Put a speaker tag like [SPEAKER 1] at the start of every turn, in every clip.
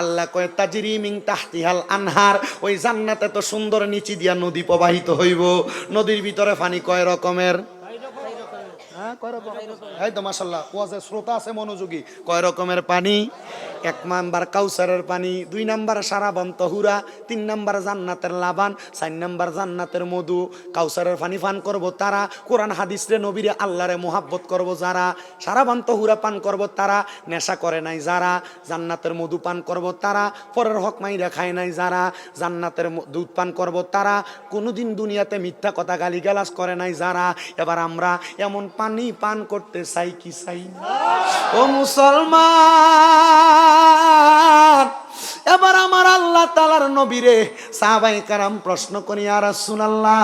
[SPEAKER 1] আল্লাহ কয়, তাজরি মিং তাহতিহাল আনহার ওই জান্নাতে তো সুন্দর নিচি দিয়া নদী প্রবাহিত হইব। নদীর ভিতরে পানি কয় রকমের? হ্যাঁ তো মাসাল্লাহ শ্রোতা আছে মনোযোগী। কয় রকমের পানি? এক নাম্বার কাউসারের পানি, দুই নাম্বার তহুরা, তিন নাম্বার জান্নাতের লাবান, চার নাম্বার জান্নাতের মধু। কাউসারের পানি পান করব তারা, কোরআন হাদিস রে নবীরে আল্লাহরে মোহাব্বত করব যারা। সারাবান তহুরা পান করব তারা, নেশা করে নাই যারা। জান্নাতের মধু পান করব তারা, পরের হক মাইরা খায় নাই যারা। জান্নাতের দুধ পান করব তারা, কোনোদিন দুনিয়াতে মিথ্যা কথা গালিগালাজ করে নাই যারা। এবার আমরা এমন পানি পান করতে চাই কি চাই? ও মুসলমান, এবার আমার আল্লাহ তালার নবীরে সাহাবাই কারাম প্রশ্ন করি আর সুনাল্লাহ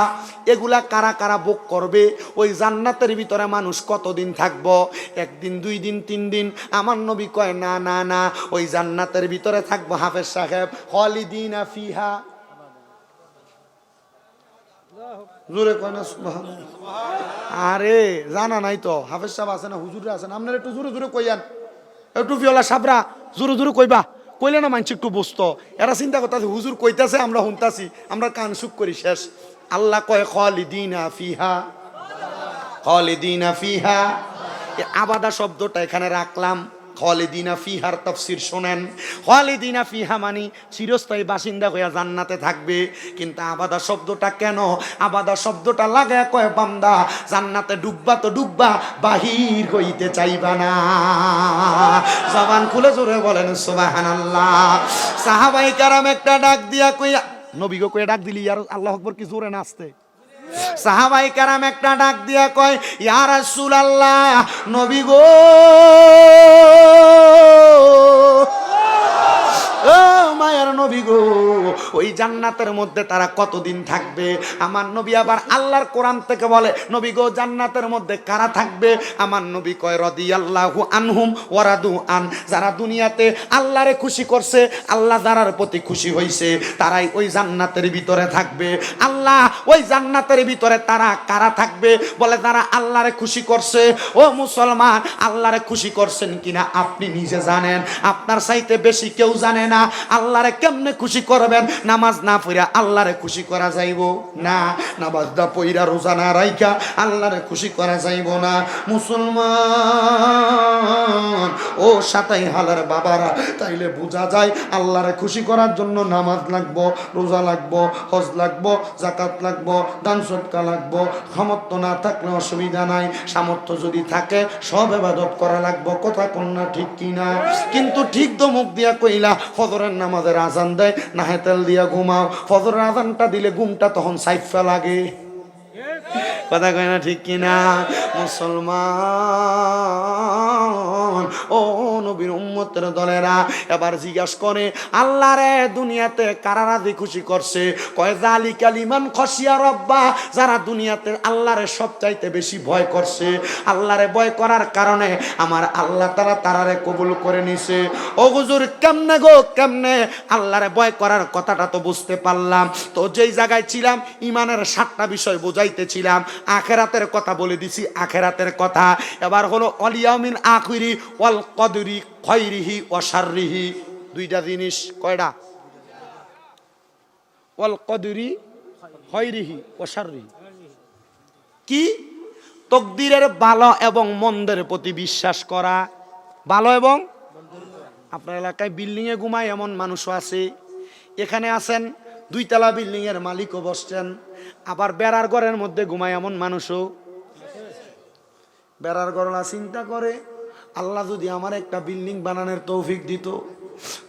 [SPEAKER 1] এগুলা কারা কারা বুক করবে? ওই জান্নাতের ভিতরে মানুষ কতদিন থাকব? একদিন, দুই দিন, তিন দিন? আমার নবী কয়, না না না, ওই জান্নাতের ভিতরে থাকব হাফেজ সাহেব। হলিদিন ফিহা। জোরে কয় না আরে, জানা নাই তো। হাফেজ সাহেব আছে না হুজুরে আছে না? আপনারা একটু জোরে জোরে কইয়ান। একটু ফিওলা সাবরা জোরে জোরে কইবা। কইলে না মানছি একটু বসতো এরা চিন্তা করতেছে, হুজুর কইতাছে, আমরা শুনতাছি। আমরা কান সুখ করি, শেষ। আল্লাহ কয়, খালিদিনা ফিহা। খালিদিনা ফিহা। আবাদা শব্দটা এখানে রাখলাম। খালিদিনা ফিহার তাফসির শোনেন। খালিদিনা ফিহা মানে চিরস্থায়ী বাসিন্দা হইয়া জান্নাতে থাকবে। কিন্তু আবাদা শব্দটা কেন? আবাদা শব্দটা লাগে কয়, বান্দা, জান্নাতে ডুববা তো ডুববা, বাহির হইতে চাইবা না। জবান খুলে জোরে বলেন, সুবহানাল্লাহ। সাহাবাই কারাম একটা ডাক দিয়া কইয়া, নবী গো কইয়া ডাক দিলি, আর আল্লাহ আকবর কি জোরে না নাচতে? সাহাবাই কারাম একটা ডাক দিয়া কয়, ইয়া রাসূলুল্লাহ, নবী গো! মায়ের নবী গো, ওই জান্নাতের মধ্যে তারা কতদিন থাকবে? আমার নবী আবার আল্লাহর কোরআন থেকে বলে, নবী গো, জান্নাতের মধ্যে কারা থাকবে? আমার নবী কয়, রাদিয়াল্লাহু আনহুম ওয়ারাদু আন। যারা দুনিয়াতে আল্লাহরে খুশি করছে, আল্লাহ যারার প্রতি খুশি হইছে, তারাই ওই জান্নাতের ভিতরে থাকবে। আল্লাহ ওই জান্নাতের ভিতরে তারা কারা থাকবে? বলে তারা আল্লাহরে খুশি করছে। ও মুসলমান, আল্লাহরে খুশি করছেন কিনা আপনি নিজে জানেন? আপনার চাইতে বেশি কেউ জানে না। আল্লাহরে কেমনে খুশি করবেন? নামাজ না পড়া আল্লাহরে খুশি করা যাইব না? নামাজ না পইরা রোজা না রাইখা আল্লাহরে খুশি করা যাইব না। মুসলমান, ও সাতাই হালার বাবারা, তাইলে বোঝা যায় আল্লাহরে খুশি করার জন্য নামাজ লাগবো, রোজা লাগবো, হজ লাগবো জাকাত লাগবো, দান সৎকা লাগবো, ক্ষমত্ব না থাকলে অসুবিধা নাই। সামর্থ্য যদি থাকে, সব এবাদত করা লাগবো। কথা কন্যা ঠিক কিনা? কিন্তু ঠিক মুখ দিয়া কইলা, ফজরের নামাজের আজান দেয় না হেতেল দিয়া ঘুমাও। ফজরের আজানটা দিলে ঘুমটা তখন সাইফা লাগে। কথা কয় না ঠিক কিনা? মুসলমান ও নবীর উম্মতের দলেরা, এবার জিজ্ঞাস করে, আল্লাহ রে, দুনিয়াতে কারা রাজি খুশি করছে? কয় জালি কালিমান খসিয়া রব্বা, যারা দুনিয়াতে আল্লাহরে সবচাইতে বেশি ভয় করছে। আল্লাহরে ভয় করার কারণে আমার আল্লাহ তারা তারারে কবুল করে নিছে। ও হুজুর, কেমনে গো, কেমনে? আল্লাহরে ভয় করার কথাটা তো বুঝতে পারলাম। তো যেই জায়গায় ছিলাম, ইমানের সাতটা বিষয় বোঝাইতেছিলাম আখেরাতের কথা বলে দিছি, আখেরাতের কথা। এবার হলো অলিয়ামিন আখিরি ওয়াল কদরি খৈরিহি ওয়াশাররিহি দুইটা জিনিস, কয়টা? ওয়াল কদরি ওয়াশাররিহি কি? তকদিরের ভালো এবং মন্দের প্রতি বিশ্বাস করা। ভালো এবং? আপনার এলাকায় বিল্ডিংয়ে ঘুমায় এমন মানুষও আছে। এখানে আছেন, দুইতলা বিল্ডিং এর মালিকও বসছেন। আবার বেড়ার ঘরের মধ্যে ঘুমায় এমন মানুষও। বেড়ার গরলা চিন্তা করে আল্লাহ যদি আমার একটা বিল্ডিং বানানোর তৌফিক দিত,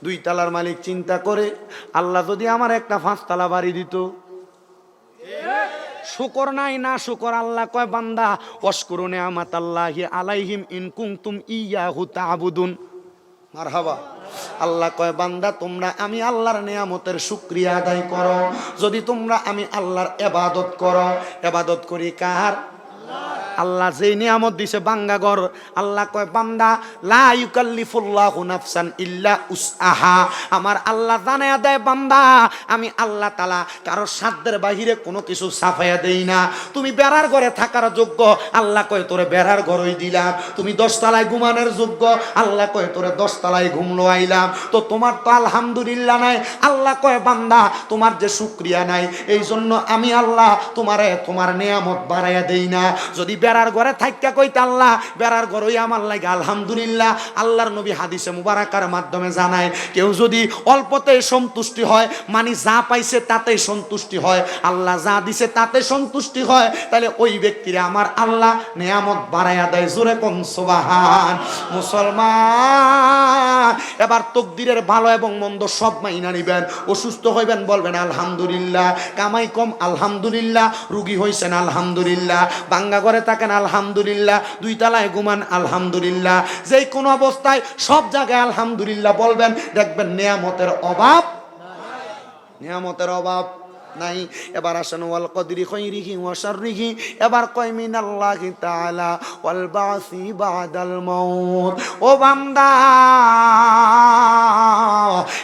[SPEAKER 1] দুই তালার মালিক চিন্তা করে, আল্লাহ যদি আমার একটা পাঁচতলা বাড়ি দিত। শুকর নাই, না শুকর, আল্লাহ কয়, বান্দা অস্করু নেয়ামাত আল্লাহি আলাইহিম ইন কুনতুম ইয়াহু তা'বুদুন। মারহাবা। আল্লাহ কয়, বান্দা, তোমরা আমি আল্লাহর নিয়ামতের শুক্রিয়া আদায় করো। যদি তোমরা আমি আল্লাহর এবাদত করো, এবাদত করি কার? আল্লাহ যেই নিয়ামত দিছে বাঙ্গা ঘর আল্লাহ কয়, বান্দা, লা ইউকাল্লিফুল্লাহু নাফসান ইল্লা উসআহা। আমার আল্লাহ জানায়া দেয়, বান্দা, আমি আল্লাহ তালা কারও সাধ্যের বাহিরে কোনো কিছু সাফাইয়া দেই না। তুমি বেড়ার ঘরে থাকার যোগ্য। আল্লাহ কয়, তোরে বেড়ার ঘরই দিলাম। তুমি দশতলায় ঘুমানোর যোগ্য। আল্লাহ কয়, তোরে দশতলায় ঘুমলো আইলাম তো তোমার তো আলহামদুলিল্লাহ নাই। আল্লাহ কয়, বান্দা, তোমার যে শুক্রিয়া নাই এই জন্য আমি আল্লাহ তোমারে তোমার নিয়ামত বাড়াইয়া দেই না। যদি বেড়ার ঘরে থাইকা কইতে আল্লাহ, বেড়ার ঘরই আমার লাগে আলহামদুলিল্লাহ। আল্লাহর নবী হাদিসে মুবারাকার মাধ্যমে জানায়, কেউ যদি অল্পতে সন্তুষ্টি হয় মানে যা পাইছে তাতেই সন্তুষ্টি হয়, আল্লাহ যা দিছে তাতে সন্তুষ্টি হয়, তাহলে ওই ব্যক্তিরা আমার আল্লাহ নিয়ামত বাড়াইয়া দেয়। জোরে কোন সুবাহান। মুসলমান, এবার তকদিরের ভালো এবং মন্দ সব মাইনা নিবেন। অসুস্থ হইবেন, বলবেন আলহামদুলিল্লাহ। কামাই কম, আলহামদুলিল্লাহ। রুগী হইছেন, আলহামদুলিল্লাহ। বাঙ্গা ঘরে থাকেন, আলহামদুলিল্লাহ। দুই তালায় ঘুমান, আলহামদুলিল্লাহ। যে কোনো অবস্থায় সব জায়গায় আলহামদুলিল্লাহ বলবেন, দেখবেন নিয়ামতের অভাব নিয়ামতের অভাব। নাই। এবার আসেন, ওয়াল কদরি খৈরিহি ওয়া শাররিহি। এবার কয়, মিনাল্লাহি তাআলা ওয়াল বাসি বাদাল মাউত। ও বান্দা,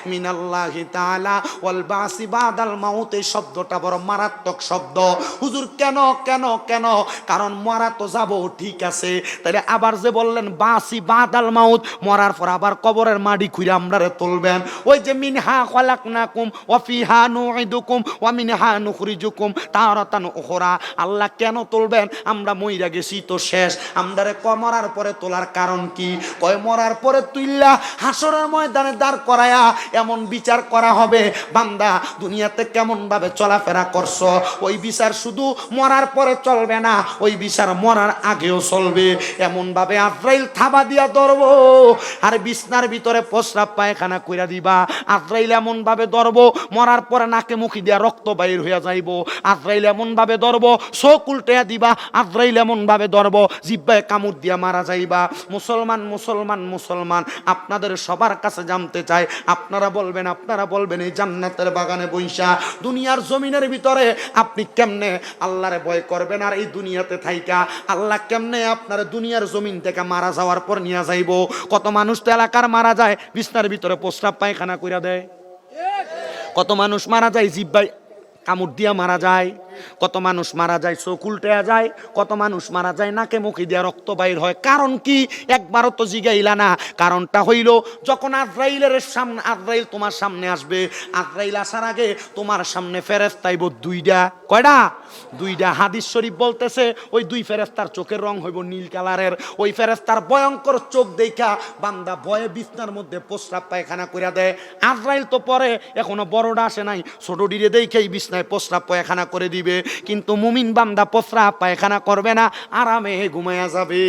[SPEAKER 1] মিনাল্লাহি তাআলা ওয়াল বাসি বাদাল মাউত। এই শব্দটা বড় মারাত্মক শব্দ। হুজুর, কেন কেন কেন? কারণ মরা তো যাব, ঠিক আছে। তাহলে আবার যে বললেন বাসি বাদাল মাউত, মরার পর আবার কবরের মাটি খুঁড়ে আমরারে তুলবেন। ওই যে, মিনহা খলাকনাকুম ওয়া ফিহা নুইদুকুম ওয়া আল্লাহ কেন তুলবেন? আমরা মইরা গেছি তো শেষ। পরে তোলার কারণ কি? কয়, মরার পরে তুইল্লা হাসরের ময়দানে দাঁড় করায়া এমন বিচার করা হবে। বান্দা, দুনিয়াতে চলাফেরা করছ? ওই বিচার শুধু মরার পরে চলবে না, ওই বিচার মরার আগেও চলবে। এমন ভাবে আজরাইল থাবা দিয়া ধরবো আর বিছনার ভিতরে প্রস্রাব পায়খানা কইরা দিবা। আজরাইল এমন ভাবে ধরবো, মরার পরে নাকে মুখি দিয়া রক্ত বাইর হইয়া যাইব, আজরাইল এমন ভাবে ধরবো, চোখ উল্টাইয়া দিবা, আজরাইল এমন ভাবে ধরবো, জিব্বায় কামড় দিয়া মারা যাইবা। মুসলমান মুসলমান মুসলমান, আপনাদের সবার কাছে জানতে চাই, আপনারা বলবেন আপনারা বলবেন, এই জান্নাতের বাগানে বৈশা, দুনিয়ার জমিনের ভিতরে আপনি কেমনে আল্লাহরে ভয় করবেন আর এই দুনিয়াতে থাইকা? আল্লাহ কেমনে আপনার দুনিয়ার জমিন থেকে মারা যাওয়ার পর নিয়ে যাইব? কত মানুষ তো এলাকার মারা যায়, বিছনার ভিতরে প্রস্রাব পায়খানা কইরা দেয়। কত মানুষ মারা যায় জিব্বাই কামড় দিয়া মারা যায়। কত মানুষ মারা যায়, চোখ উল্টে যায়, কত মানুষ মারা যায়, নাকে মুখে দিয়া রক্ত বাইর হয়। কারণ কি? একবারও তো জিগাইলা না। কারণটা হইল, যখন আজরাইলের সামনে আজরাইল তোমার সামনে আসবে। আজরাইল আসার আগে তোমার সামনে ফেরেস্তাইব দুইটা কয়টা দুইটা হাদিস শরীফ বলতেছে, ওই দুই ফেরেস্তার চোখের রং হইব নীল কালারের। ওই ফেরেস্তার ভয়ঙ্কর চোখ দেখা বান্দা ভয়ে বিছনার মধ্যে প্রস্রাব পায়খানা কইরা দেয়। আজরাইল তো পরে এখনও বড়টা আসে নাই। ছোট ডিরে দেখেই বিছনায় প্রস্রাব পায়খানা করে দিবে। কিন্তু মুমিন বান্দা পসরা পায়খানা করবে না আরামে ঘুমায়া যাবে।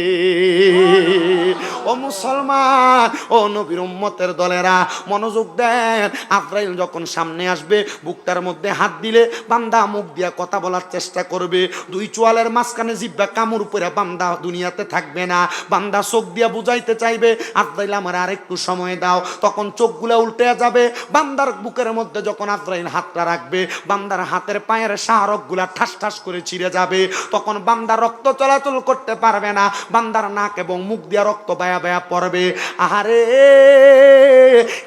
[SPEAKER 1] ও মুসলমান, ও নবীর উম্মতের দলেরা, মনোযোগ দেন। আজরাইল যখন সামনে আসবে, বুকটার মধ্যে হাত দিলে বান্দা মুখ দিয়া কথা বলার চেষ্টা করবে। দুই চোয়ালের মাঝখানে জিব্বা কামড় উপরে বান্দা দুনিয়াতে থাকবে না। বান্দা চোখ দিয়া বুঝাইতে চাইবে, আজরাইল আমার আরেকটু সময় দাও। তখন চোখগুলা উল্টে যাবে। বান্দার বুকের মধ্যে যখন আজরাইল হাতটা রাখবে, বান্দার হাতের পায়ের শাহরকগুলা ঠাস ঠাস করে ছিঁড়ে যাবে। তখন বান্দা রক্ত চলাচল করতে পারবে না। বান্দার নাক এবং মুখ দিয়া রক্ত বায়া বায়া পড়বে। আহারে,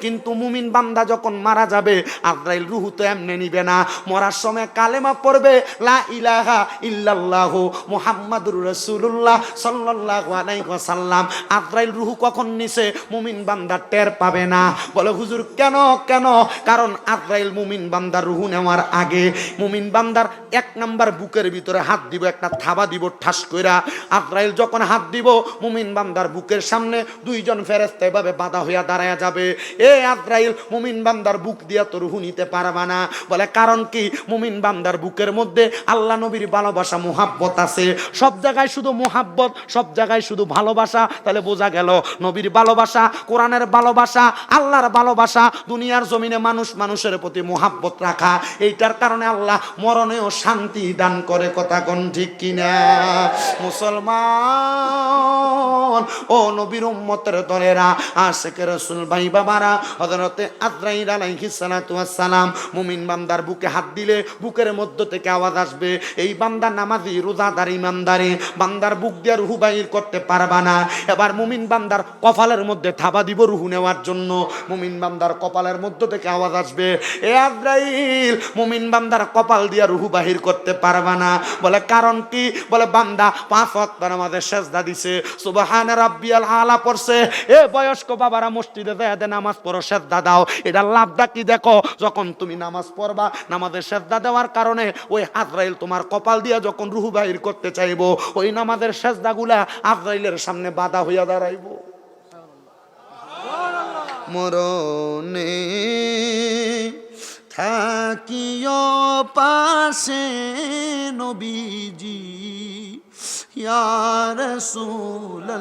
[SPEAKER 1] কিন্তু মুমিন বান্দা যখন মারা যাবে, আজরাইল রুহু তো এমনি নিবে না। মরার সময় কালেমা পড়বে, লা ইলাহা ইল্লাল্লাহ মুহাম্মাদুর রাসূলুল্লাহ সাল্লাল্লাহু আলাইহি ওয়াসাল্লাম। আজরাইল রুহু কখন নিছে? মুমিন বান্দা টের পাবে না। বলে, হুজুর, কেন কেন? কারণ আজরাইল মুমিন বান্দার রুহু নেওয়ার আগে, মুমিন বান্দার এক নাম্বার বুকের ভিতরে হাত দিব, একটা থাবা দিব, ঠাস কইরা। আজরাইল যখন হাত দিব, মুমিন বান্দার বুকের সামনে দুইজন ফেরেস্তা এভাবে বাধা হইয়া দাঁড়ায়া যাবে। এ আজরাইল, মুমিন বান্দার বুক দিয়া তো রুহু নিতে পারবা না। বলে, কারণ কি? মুমিন বান্দার বুকের মধ্যে আল্লাহ নবীর ভালোবাসা, মোহাব্বত আছে। সব জায়গায় শুধু মোহাব্বত, সব জায়গায় শুধু ভালোবাসা। তাহলে বোঝা গেল, নবীর ভালোবাসা, কোরআনের ভালোবাসা, আল্লাহর ভালোবাসা, দুনিয়ার জমিনে মানুষ মানুষের প্রতি মোহাব্বত রাখা। এইটার কারণে আল্লাহ মরণেও শান্তি দান করে, কথা কোন ঠিক কিনা? মুসলমান, ও নবীর উম্মতের রসুল ভাই বাবারা ওয়াস সালাম, মুমিন বান্দার বুকে হাত দিলে বুকের মধ্য থেকে আওয়াজ আসবে, এই বান্দা নামাজি, রোজাদার ইমানদারি, বান্দার বুক দিয়ে রুহু বাহির করতে পারবা না। এবার মুমিন বান্দার কপালের মধ্যে থাবা দিব রুহু নেওয়ার জন্য, মুমিন বান্দার কপালের মধ্য থেকে আওয়াজ আসবে, এ আজরাইল, মুমিন বান্দার কপাল দিয়া রুহু বাহির করতে পারবা না। বলে, কারণ কি? বলে, বান্দা পাঁচ ওয়াক্ত নামাজে সেজদা দিছে। সুবহান রাব্বিয়াল আলা পড়ছে এ বয়স্ক বাবারা মসজিদে যায় দে নামাজ পড়ো, সেজদা দাও। এটা লাভটা কি দেখো? যখন তুমি নামাজ পড়বা, নামাজের সেজদা দেওয়ার কারণে ওই আজরাইল তোমার কপাল দিয়া যখন রুহু বাহির করতে চাইব, ওই নামাজের সেজদাগুলা আজরাইলের সামনে বাধা হইয়া দাঁড়াইবো। মরণে থাকিও পাশে নবীজি। ইয়ার সুল্লাহ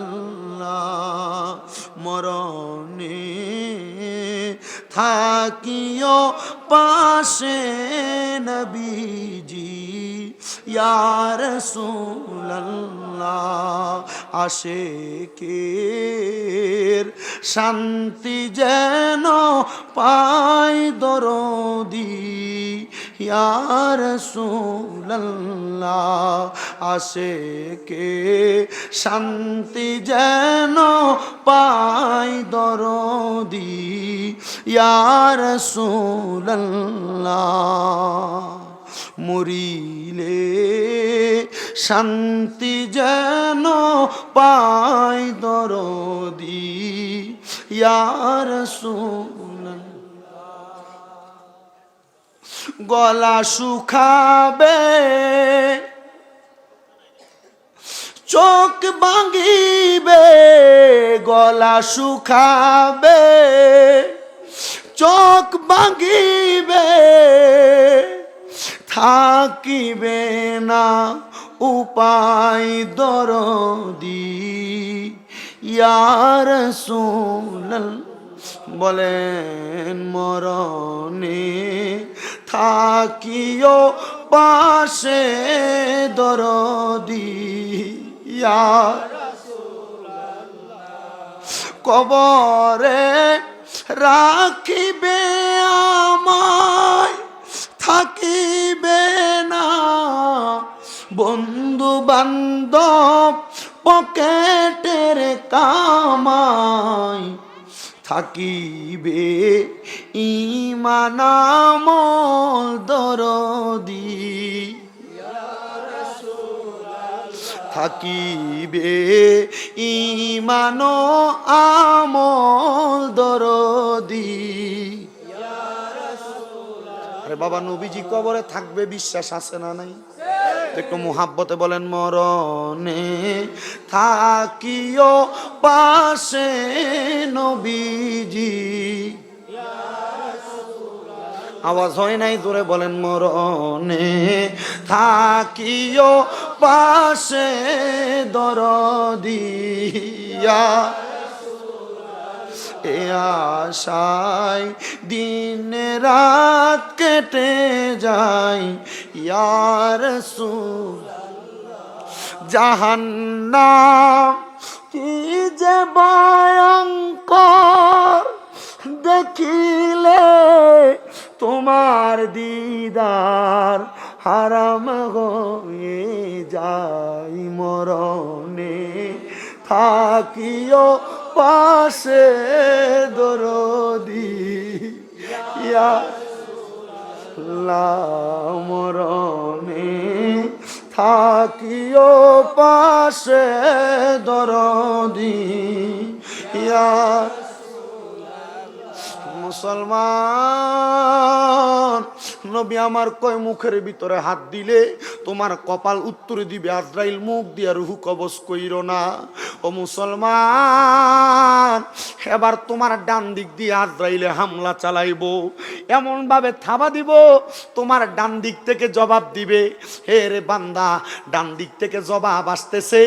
[SPEAKER 1] মরণে থাকিও পাশে নবীজি ইয়ার সুল্লাহ আসে কের শান্তি যেন পাই দরদি ইয়ার সুল্লাহ আসে কে শান্তি যেন পাই দরদি ইয়ার মরিলে শান্তি যেন পাই দরদি। ইয়ার গলা শুকাবে চোখ ভাঙিবে গলা শুকাবে। চোখ ভাঙিবে, থাকিবে না উপায় দরদি। ইয়ার সুলল বলেন মরণে থাকিও পাশে দরদি। ইয়ার কবরে রাখিবে আমায় থাকিবে না। বন্ধু বান্ধব পকেটের কামাই থাকিবে ইমানামল দরদি। থাকিবে ইমানো আমল দরদি। আরে বাবা নবীজি কবরে থাকবে বিশ্বাস আছে না নাই? একটু মুহাব্বতে বলেন মরণে থাকিও পাশে নবীজি। আওয়াজ হয় নাই, জোরে বলেন মরণে। থাকিও পাশে দরদিয়া এ আশায় দিন রাত কেটে যায় ইয়ার সু জাহান্নাম কি যে ভয়ঙ্কর, দেখিলে তোমার দিদার হারাম হয়ে যাই মরণে। থাকিও পাশে দরদি। ইয়া মরণে। থাকিও পাশে দরদি। ইয়া মুসলমান নবী আমার কয় মুখের ভিতরে হাত দিলে? তোমার কপাল উত্তরে দিবে, আজরাইল মুখ দিয়া রুহু কবজ কইর না। ও মুসলমান, এবার তোমার ডান দিক দিয়ে আজরাইলে হামলা চালাইব। এমন ভাবে থাবা দিব, তোমার ডান দিক থেকে জবাব দিবে। হে রে বান্দা, ডান দিক থেকে জবাব আসতেছে।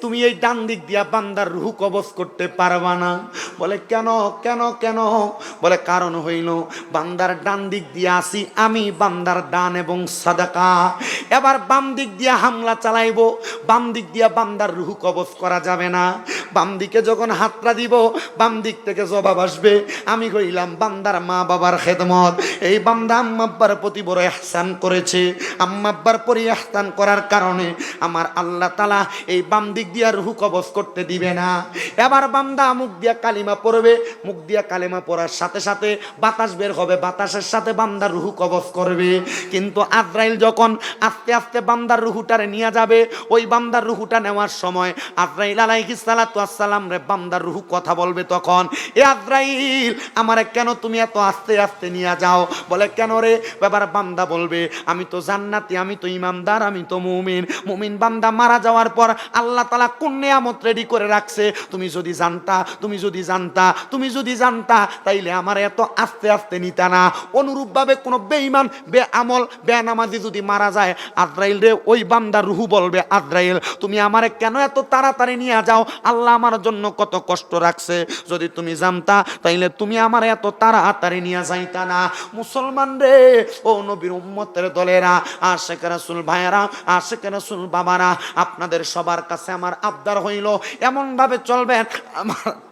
[SPEAKER 1] তুমি এই ডান দিক দিয়া বান্দার রুহু কবজ করতে পারবা না। বলে, কেন কেন কেন? বলে, কারণ হইল, বান্দার ডান দিক দিয়ে আসি, আমি বান্দার দান এবং সাদাকা। এবার বাম দিক দিয়ে হামলা চালাইব, বাম দিক দিয়ে বান্দার রুহু কবজ করা যাবে না। বাম দিকে যখন হাতটা দিব, বাম দিক থেকে জবাব আসবে, আমি কইলাম বান্দার মা বাবার খেদমত। এই বান্দা আম্মাব্বার প্রতি বড় এহসান করেছে। আম্মাব্বার পরি এহসান করার কারণে আমার আল্লাহ তালা এই বাম দিক দিয়ে রুহু করতে দিবে না। এবার বান্দা মুখ দিয়া কালিমা পড়বে, মুখ দিয়া কালিমা পড়ার সাথে সাথে বাতাস বের হবে, বাতাসের সাথে বান্দার রুহু কবজ করবে। কিন্তু আজরাইল যখন আস্তে আস্তে বান্দার রুহুটারে নিয়ে যাবে, ওই বান্দার রুহুটা নেওয়ার সময় আজরাইল আলাইহিস সালাতু আসসালাম রে বান্দার রুহু কথা বলবে তখন, এ আজরাইল, আমারে কেন তুমি এত আস্তে আস্তে নিয়ে যাও? বলে, কেন রে? ব্যাপার বান্দা বলবে, আমি তো জান্নাতি, আমি তো ইমামদার আমি তো মুমিন। মুমিন বান্দা মারা যাওয়ার পর আল্লাহ তালা কোন নিয়ামত রেডি করে রাখছে? তুমি যদি জানতা, তুমি যদি জানতা, তুমি যদি জানতা, তাইলে আমার এত আস্তে আস্তে নিতা না। অনুরূপভাবে কোনো বেঈমান বে আমল বেনামাজি যদি মারা যায় আদ্রাইল রে, ওই বান্দার রুহু বলবে আদ্রাইল তুমি আমারে কেন এত তাড়াতাড়ি নিয়ে যাও? আল্লাহ আমার জন্য কত কষ্ট রাখছে। যদি তুমি জানতা, তাইলে তুমি আমার এত তাড়াতাড়ি নিয়ে যাইতা না। মুসলমান রে, ও নবীর উম্মতের দলেরা, আশেখ রাসুল ভাইয়েরা, আশেখ রাসুল বাবারা আপনাদের সবার কাছে আমার আবদার হইল এমনভাবে চলবেন আমার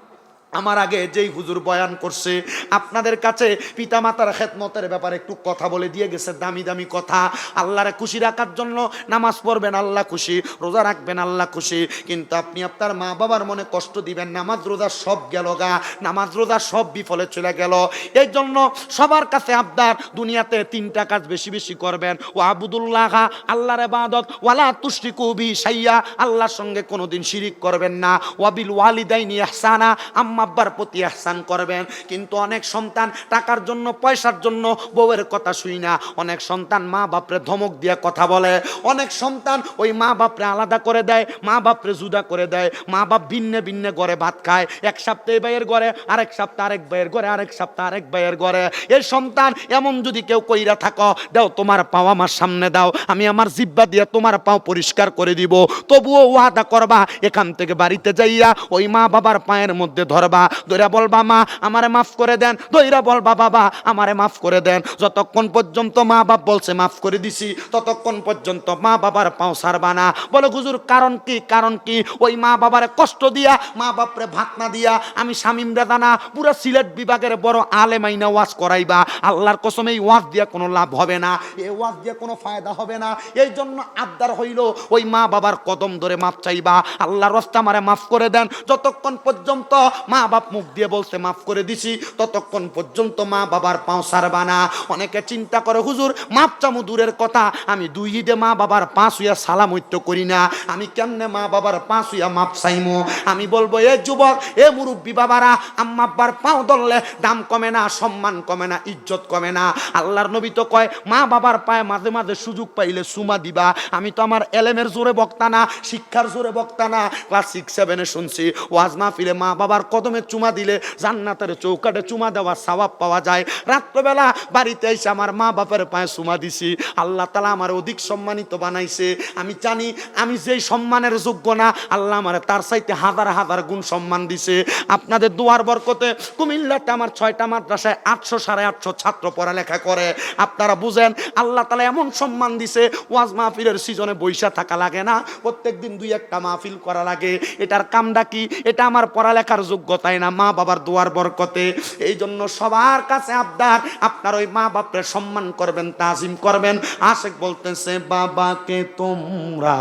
[SPEAKER 1] আমার আগে যেই হুজুর বয়ান করছে, আপনাদের কাছে পিতামাতার খেদমতের ব্যাপারে একটু কথা বলে দিয়ে গেছে, দামি দামি কথা। আল্লাহরে খুশি রাখার জন্য নামাজ পড়বেন, আল্লাহ খুশি। রোজা রাখবেন, আল্লাহ খুশি। কিন্তু আপনি আপনার মা বাবার মনে কষ্ট দিবেন, নামাজ রোজা সব গেল গা, নামাজ রোজা সব বিফলে চলে গেল। এই জন্য সবার কাছে আবদার, দুনিয়াতে তিনটা কাজ বেশি বেশি করবেন। ও আবুদুল্লাহ, আল্লাহর এবাদত ওয়ালা তুষ্টি কবি সাইয়া আল্লাহর সঙ্গে কোনোদিন শিরিক করবেন না। ওয়াবিল ওয়ালিদাইনি ইহসানা, আম্মা আব্বার প্রতি ইহসান করবেন। কিন্তু অনেক সন্তান টাকার জন্য, পয়সার জন্য বউয়ের কথা শুই না। অনেক সন্তান মা বাপরে ধমক দিয়ে কথা বলে। অনেক সন্তান ওই মা বাপরে আলাদা করে দেয়, মা বাপরে জুদা করে দেয়। মা বাপ ভিন্নে ভিন্নে ঘরে ভাত খায়। এক সপ্তাহ ভাইয়ের ঘরে, আরেক সপ্তাহ আরেক ভাইয়ের ঘরে, আরেক সপ্তাহ আরেক ভাইয়ের ঘরে। এই সন্তান এমন যদি কেউ কইরা থাকো, দাও তোমার পাও আমার সামনে দাও, আমি আমার জিব্বা দিয়ে তোমার পাও পরিষ্কার করে দিব। তবুও ওয়াদা করবা, এখান থেকে বাড়িতে যাইয়া ওই মা বাবার পায়ের মধ্যে ধরবা দইরা বলবা, মা, আমারে মাফ করে দেন। দইরা বলবা, বাবা, আমারে মাফ করে দেন। যতক্ষণ পর্যন্ত মা বাপ বলছে, মাফ করে দিছি, ততক্ষণ পর্যন্ত মা বাবার পাও সারবা না। বলে, হুজুর, কারণ কি কারণ কি? ওই মা বাবারে কষ্ট দিয়া, মা বাপরে ভাত না দিয়া, আমি শামিম দাদানা পুরো সিলেট বিভাগের বড় আলে মাইনা ওয়াজ করাইবা। আল্লাহর কসম, এই ওয়াজ দিয়া কোনো লাভ হবে না, এই ওয়াজ দিয়া কোনো ফায়দা হবে না। এই জন্য আবদার হইল, ওই মা বাবার কদম ধরে মাফ চাইবা। আল্লাহর রস্তা মারে মাফ করে দেন। যতক্ষণ পর্যন্ত মা বাপ মুখ দিয়ে বলছে, মাফ করে দিছি, ততক্ষণ পর্যন্ত মা বাবার পাও সারবা না। অনেকে চিন্তা করে, হুজুর, মাপ চামু দূরের কথা, আমি দুই ঈদে মা বাবার পাঁচ হইয়া সালাম করি না। আমি কেমনে মা বাবার পাঁচ হইয়া মাপ চাইমো? আমি বলব, এ যুবক, এ মুরব্বী বাবারা আম্মা আব্বার পাও ধরলে দাম কমে না, সম্মান কমে না, ইজ্জত কমে না। আল্লাহর নবী তো কয় মা বাবার পায়ে মাঝে মাঝে সুযোগ পাইলে সুমা দিবা। আমি তো আমার এলেমের জোরে বক্তা না, শিক্ষার জোরে বক্তা না। ক্লাস সিক্স সেভেনে শুনছি, ওয়াজ মাহফিলে মা বাবার কদমে চুমা দিলে জান্নাতের চৌকাটে চুমা দেওয়া সওয়াব পাওয়া যায়। রাত্রবেলা বাড়িতে এসে আমার মা বাপের পায়ে চুমা দিছি। আল্লাহ তালা আমার অধিক সম্মানিত বানাইছে। আমি জানি, আমি যেই সম্মানের যোগ্য না, আল্লাহ আমার তার চাইতে হাজার হাজার গুণ সম্মান দিছে। আপনাদের দুয়ার বরকতে কুমিল্লাতে আমার ছয়টা মাদ্রাসায় আটশো সাড়ে আটশো ছাত্র পড়ালেখা করে। আপনারা বুঝেন, আল্লাহ তালা এমন সম্মান দিছে, ওয়াজ মাহফিলের সিজনে বৈশা থাকা লাগে না। প্রত্যেক দিন দুই একটা মাহফিল করা লাগে। এটার কামটা কি? এটা আমার পড়ালেখার যোগ্যতায় না মা বাবার দুয়ার বরকতে। এই জন্য সবার কাছে আবদার, আপনার ওই মা বাপের সম্মান করবেন, তাজিম করবেন। আশেক বলতেছে, বাবাকে তোমরা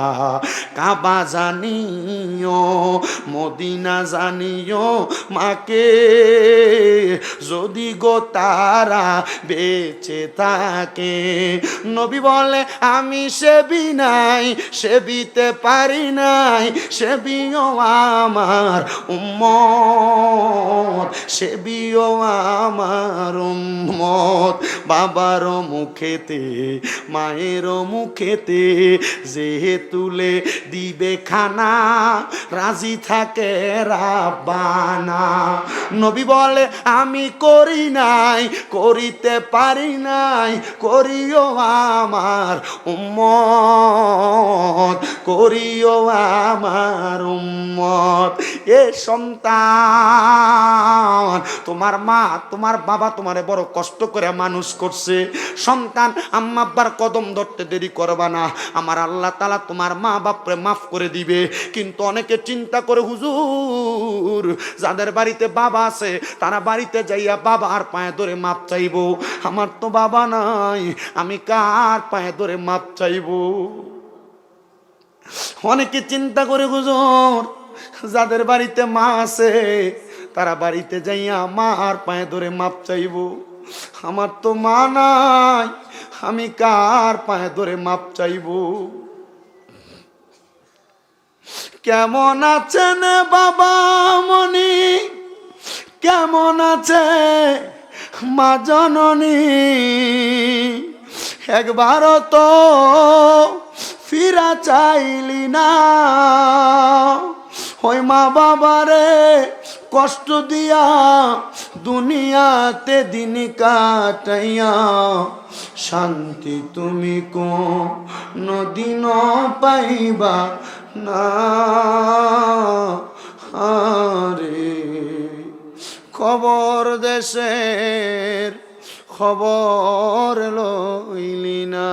[SPEAKER 1] কাবা জানিও, মদিনা জানিও, মাকে যদি গো তারা বেঁচে থাকে। নবী বলে, আমি সেবি নাই, সেবিতে পারি নাই, সেবিও আমার উম্মত। সেবিও আমার উম্মত। বাবারও মুখেতে, মায়ের মুখেতে যে তুলে দিবে খানা, রাজি থাকে রাব্বানা। নবী বলে, আমি করি নাই, করিতে পারি নাই, করিও আমার উম্মত, করিও আমার উম্মত। এ সন্তান সন্তান। তোমার মা, তোমার বাবা তোমারে বড় কষ্ট করে মানুষ করছে। সন্তান, আম্মা আব্বার কদম ধরতে দেরি করবা না। আমার আল্লাহ তালা তোমার মা বাপরে মাফ করে দিবে। কিন্তু অনেকে চিন্তা করে, হুজুর, যাদের বাড়িতে বাবা আছে, তারা বাড়িতে যাইয়া বাবার পায়ে ধরে মাপ চাইব। আমার তো বাবা নাই, আমি কার পায়ে ধরে মাপ চাইব? অনেকে চিন্তা করে, হুজুর যাদের বাড়িতে মা আছে, তারা বাড়িতে যাইয়া মার পায়ে ধরে মাপ চাইব। আমার তো মা নাই, আমি কার পায়ে ধরে মাপ চাইব? কেমন আছেন বাবা মনি কেমন আছে মা জননী? একবারও তো ফিরা চাইলি না। ওই মা বাবারে কষ্ট দিয়া দুনিয়াতে দিন কাটাইয়া, শান্তি তুমি কো নদিন পাইবা না। আরে, খবর দেশের খবর লইলি না।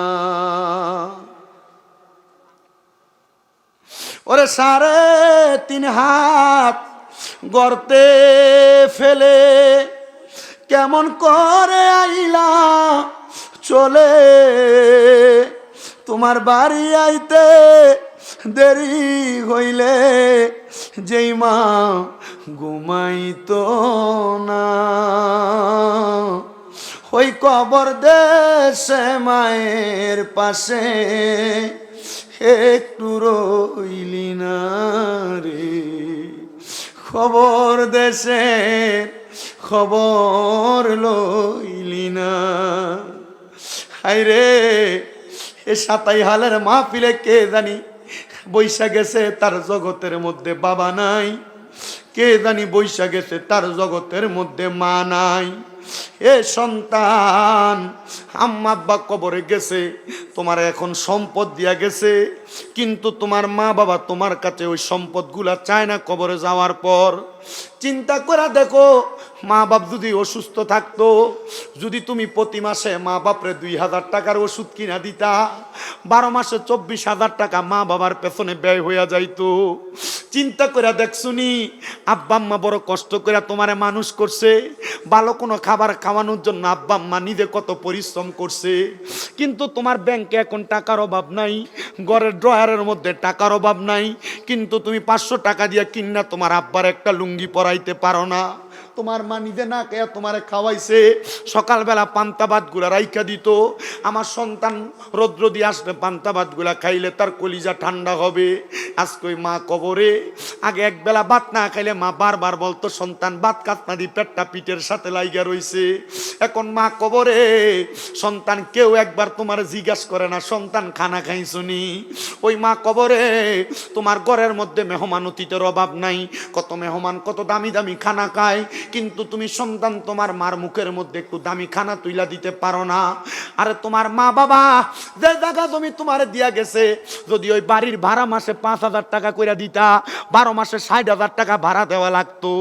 [SPEAKER 1] ওরে সাড়ে তিন হাত গর্তে ফেলে, কেমন করে আইলা চলে? তোমার বাড়ি আইতে দেরি হইলে, যেই মা ঘুমাইতো না। ওই কবর দেশে মায়ের পাশে একটু রইলি না রে। খবর দেশে খবর লইলি না। হাই রে এ সাতাই হালের মাহফিলে কে জানি বৈশা গেছে তার জগতের মধ্যে বাবা নাই। কে জানি বৈশা গেছে তার জগতের মধ্যে মা নাই। এ সন্তান, আম্মা আব্বা কবরে গেছে, তোমার এখন সম্পদ দিয়া গেছে, কিন্তু তোমার মা বাবা তোমার কাছে ওই সম্পদগুলা চায় না কবরে যাওয়ার পর। চিন্তা করে দেখো, মা বাপ যদি অসুস্থ থাকতো, যদি তুমি প্রতি মাসে মা বাপরে দুই হাজার টাকার ওষুধ কিনা দিতা, বারো মাসে চব্বিশ হাজার টাকা মা বাবার পেছনে ব্যয় হইয়া যাইতো। চিন্তা করে দেখছুনি আব্বা আম্মা বড় কষ্ট করে তোমারে মানুষ করছে, ভালো কোনো খাবার খাওয়ানোর জন্য, আব্বা, আম্মা নিজে কত পরিশ্রম করছে। কিন্তু তোমার ব্যাংকে এখন টাকার অভাব নাই, ঘরের ড্রয়ারের মধ্যে টাকার অভাব নাই, কিন্তু তুমি পাঁচশো টাকা দিয়ে কিনা তোমার আব্বার একটা লুঙ্গি পরাইতে পারো না। তোমার মা নিজে না কে তোমারে খাওয়াইছে, সকালবেলা পান্তা ভাতগুলা রাইখা দিত। আমার সন্তান রৌদ্র দিয়ে আসলে পান্তা ভাতগুলা খাইলে তার কলিজা ঠান্ডা হবে। আজকে ওই মা কবরে। আগে একবেলা ভাত না খাইলে মা বারবার বলতো, সন্তান, ভাত কাতনা দি পেটটা পিঠের সাথে লাইগা রইছে। এখন মা কবরে। সন্তান কেউ একবার তোমার জিজ্ঞাসা করে না, সন্তান, খানা খাইছনি ওই মা কবরে। তোমার ঘরের মধ্যে মেহমান অতীতের অভাব নাই। কত মেহমান কত দামি দামি খানা খায়। কিন্তু তুমি সন্তান তোমার মার মুখের মধ্যে একটু দামি খানা তুইলা দিতে পারো না। আরে তোমার মা বাবা, যে জায়গা তুমি তোমার দিয়া গেছে, যদি ওই বাড়ির ভাড়া মাসে পাঁচ হাজার টাকা করে দিতা, বারো মাসে ষাট হাজার টাকা ভাড়া দেওয়া লাগতো।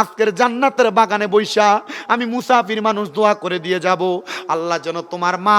[SPEAKER 1] আজকের জান্নাতের বাগানে বৈশা আমি মুসাফির মানুষ দোয়া করে দিয়ে যাব। আল্লাহ যেন তোমার মা